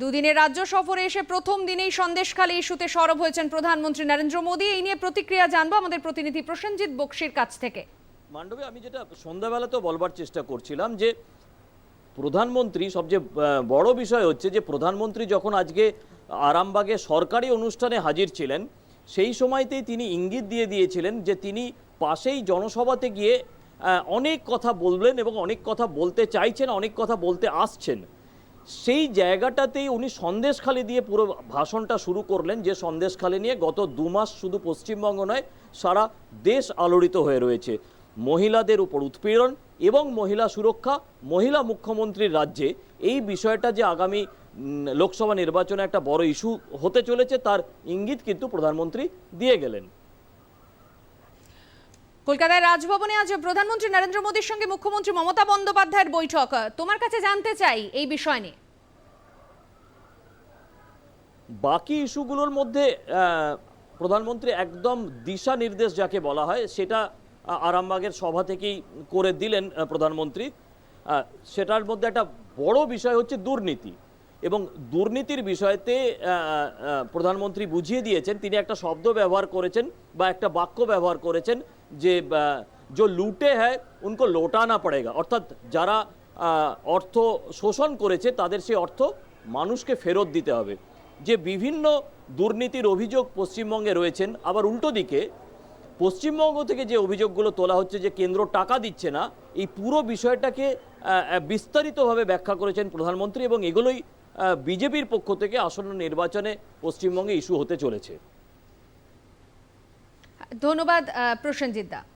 দুদিনের রাজ্য সফরে এসে প্রথম দিনেই সন্দেশখালী ইস্যুতে সরব হয়েছেন প্রধানমন্ত্রী নরেন্দ্র মোদী। এই নিয়ে প্রতিক্রিয়া জানব আমাদের প্রতিনিধি প্রসেনজিৎ বক্সির কাছ থেকে। মান্ডবে আমি যেটা সন্ধ্যাবেলাতেও বলবার চেষ্টা করছিলাম যে, প্রধানমন্ত্রী সবচেয়ে বড় বিষয় হচ্ছে যে, প্রধানমন্ত্রী যখন আজকে আরামবাগে সরকারি অনুষ্ঠানে হাজির ছিলেন, সেই সময়তেই তিনি ইঙ্গিত দিয়ে দিয়েছিলেন যে, তিনি পাশেই জনসভাতে গিয়ে অনেক কথা বলবেন এবং অনেক কথা বলতে চাইছেন, অনেক কথা বলতে আসছেন। সেই জায়গাটাতেই উনি সন্দেশখালি দিয়ে পুরো ভাষণটা শুরু করলেন, যে সন্দেশখালি নিয়ে গত দু মাস শুধু পশ্চিমবঙ্গ নয়, সারা দেশ আলোড়িত হয়ে রয়েছে। মহিলাদের উপর উৎপীড়ন এবং মহিলা সুরক্ষা, মহিলা মুখ্যমন্ত্রীর রাজ্যে এই বিষয়টা যে আগামী লোকসভা নির্বাচনে একটা বড় ইস্যু হতে চলেছে, তার ইঙ্গিত কিন্তু প্রধানমন্ত্রী দিয়ে গেলেন। কলকাতায় রাজভবনে আজ প্রধানমন্ত্রী নরেন্দ্র মোদীর সঙ্গে মুখ্যমন্ত্রী মমতা বন্দ্যোপাধ্যায়ের বৈঠক। তোমার কাছে জানতে চাই এই বিষয় নিয়ে। বাকি ইস্যুগুলোর মধ্যে প্রধানমন্ত্রী একদম দিশা নির্দেশ যাকে বলা হয়, সেটা আরামবাগের সভা থেকেই করে দিলেন প্রধানমন্ত্রী। সেটার মধ্যে একটা বড় বিষয় হচ্ছে দুর্নীতি। এবং দুর্নীতির বিষয়তে প্রধানমন্ত্রী বুঝিয়ে দিয়েছেন, তিনি একটা শব্দ ব্যবহার করেছেন বা একটা বাক্য ব্যবহার করেছেন যে जो লুটে হ্যায় উনকো লোটানা পড়েগা অর্থাৎ যারা অর্থ শোষণ করেছে, তাদের সেই অর্থ মানুষকে ফেরত দিতে হবে। যে বিভিন্ন দুর্নীতির অভিযোগ পশ্চিমবঙ্গে রয়েছেন, আবার উল্টো দিকে, পশ্চিমবঙ্গ থেকে যে অভিযোগগুলো তোলা হচ্ছে যে কেন্দ্র টাকা দিচ্ছে না, এই পুরো বিষয়টাকে বিস্তারিতভাবে ব্যাখ্যা করেছেন প্রধানমন্ত্রী এবং এগুলোই বিজেপির পক্ষ থেকে আসন্ন নির্বাচনে পশ্চিমবঙ্গে ইস্যু হতে চলেছে। ধন্যবাদ প্রসেনজিৎ দা।